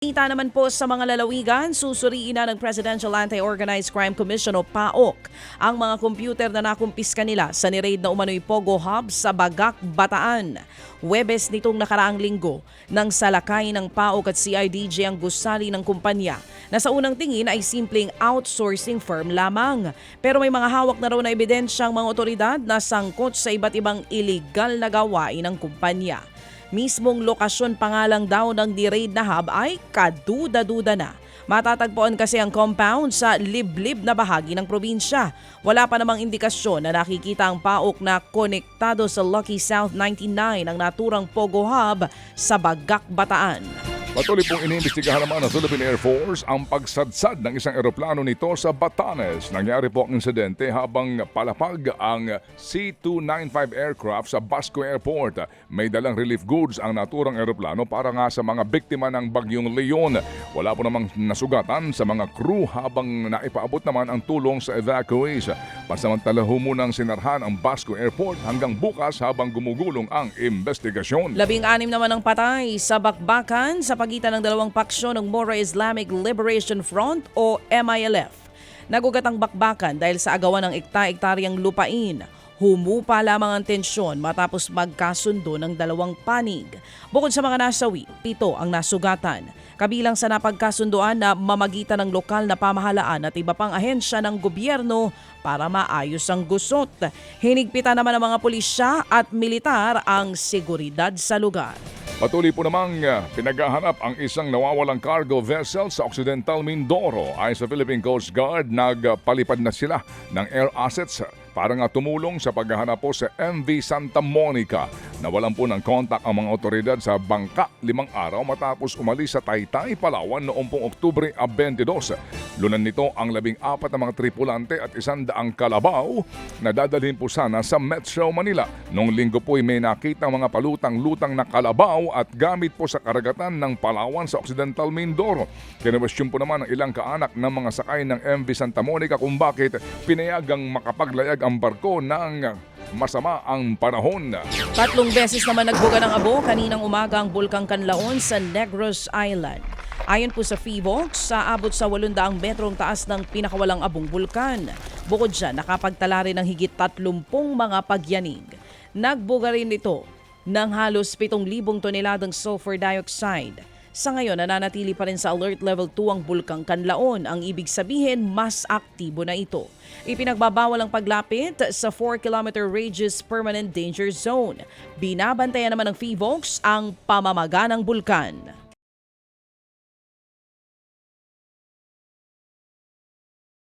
Kita naman po sa mga lalawigan, susuriin na ng Presidential Anti-Organized Crime Commission o PAOK ang mga computer na nakumpis kanila sa niraid na umano'y Pogo Hub sa Bagak, Bataan. Webes nitong nakaraang linggo nang salakay ng PAOK at CIDJ ang gusali ng kumpanya na sa unang tingin ay simpleng outsourcing firm lamang. Pero may mga hawak na raw na ebidensyang mga otoridad na sangkot sa iba't ibang illegal na gawain ng kumpanya. Mismong lokasyon pangalang daw ng di-raid na hub ay kaduda-duda na. Matatagpuan kasi ang compound sa liblib na bahagi ng probinsya. Wala pa namang indikasyon na nakikita ang paok na konektado sa Lucky South 99 ang naturang Pogo Hub sa Bagak, Bataan. Patuloy pong iniimbestigahan naman ng Philippine Air Force ang pagsadsad ng isang eroplano nito sa Batanes. Nangyari po ang insidente habang palapag ang C-295 aircraft sa Basco Airport. May dalang relief goods ang naturang eroplano para nga sa mga biktima ng bagyong Leon. Wala po namang nasugatan sa mga crew habang naipaabot naman ang tulong sa evacuees. Pansamantala ho munang sinarhan ang Basco Airport hanggang bukas habang gumugulong ang investigasyon. Labing-anim naman ang patay sa bakbakan sa pagitan ng dalawang paksyon ng Mora Islamic Liberation Front o MILF. Nagugat ang bakbakan dahil sa agawan ng ekta-ektaryang lupain. Humupa lamang ang tensyon matapos magkasundo ng dalawang panig. Bukod sa mga nasawi, pito ang nasugatan. Kabilang sa napagkasunduan na mamagitan ng lokal na pamahalaan at iba pang ahensya ng gobyerno para maayos ang gusot. Hinigpitan naman ng mga pulisya at militar ang seguridad sa lugar. Patuloy po namang uh, pinaghahanap ang isang nawawalang cargo vessel sa Occidental Mindoro. Ayon sa Philippine Coast Guard, nagpalipad na sila ng air assets para nga tumulong sa paghahanap po sa MV Santa Monica. Nawalan po ng kontak ang mga otoridad sa bangka limang araw matapos umalis sa Taytay, Palawan noong pong Oktubre 22. Lunan nito ang labing apat na mga tripulante at isang daang kalabaw na dadalhin po sana sa Metro Manila. Noong linggo po ay may nakita mga palutang-lutang na kalabaw at gamit po sa karagatan ng Palawan sa Occidental Mindoro. Kinwestiyon po naman ng ilang kaanak ng mga sakay ng MV Santa Monica kung bakit pinayagang makapaglayag ang barko ng masama ang panahon. Tatlong beses naman nagbuga ng abo kaninang umaga ang Bulkang Kanlaon sa Negros Island. Ayon po sa FIVOX, sa abot sa 800 metrong taas ng pinakawalang abong bulkan. Bukod dyan, nakapagtala rin ng higit 30 mga pagyanig. Nagbuga rin ito ng halos 7,000 toneladang sulfur dioxide. Sa ngayon, nananatili pa rin sa alert level 2 ang Bulkang Kanlaon. Ang ibig sabihin, mas aktibo na ito. Ipinagbabawal ang paglapit sa 4-kilometer radius permanent danger zone. Binabantayan naman ng FIVOX ang pamamaga ng bulkan.